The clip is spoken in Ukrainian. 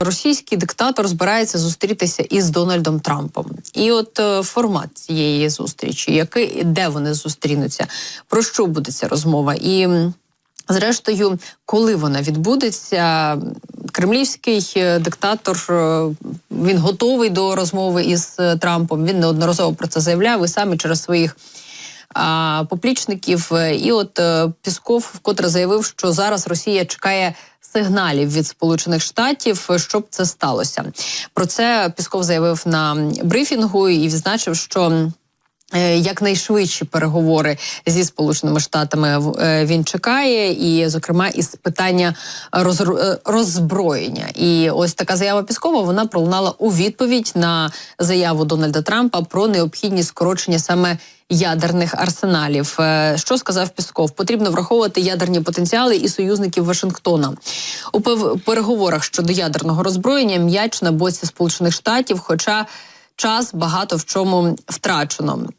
Російський диктатор збирається зустрітися із Дональдом Трампом, і от е, формат цієї зустрічі, який де вони зустрінуться, про що буде ця розмова, і зрештою, коли вона відбудеться, кремлівський е, диктатор е, він готовий до розмови із Трампом. Він неодноразово про це заявляв і саме через своїх поплічників. І от Пісков вкотре заявив, що зараз Росія чекає сигналів від Сполучених Штатів, щоб це сталося. Про це Пісков заявив на брифінгу і відзначив, що. Е, Якнайшвидші переговори зі сполученими штатами е, він чекає, і зокрема із питання е, роззброєння. І ось така заява Піскова вона пролунала у відповідь на заяву Дональда Трампа про необхідність скорочення саме ядерних арсеналів. Що сказав Пісков? Потрібно враховувати ядерні потенціали і союзників Вашингтона у переговорах щодо ядерного роззброєння. М'яч на боці Сполучених Штатів, хоча час багато в чому втрачено.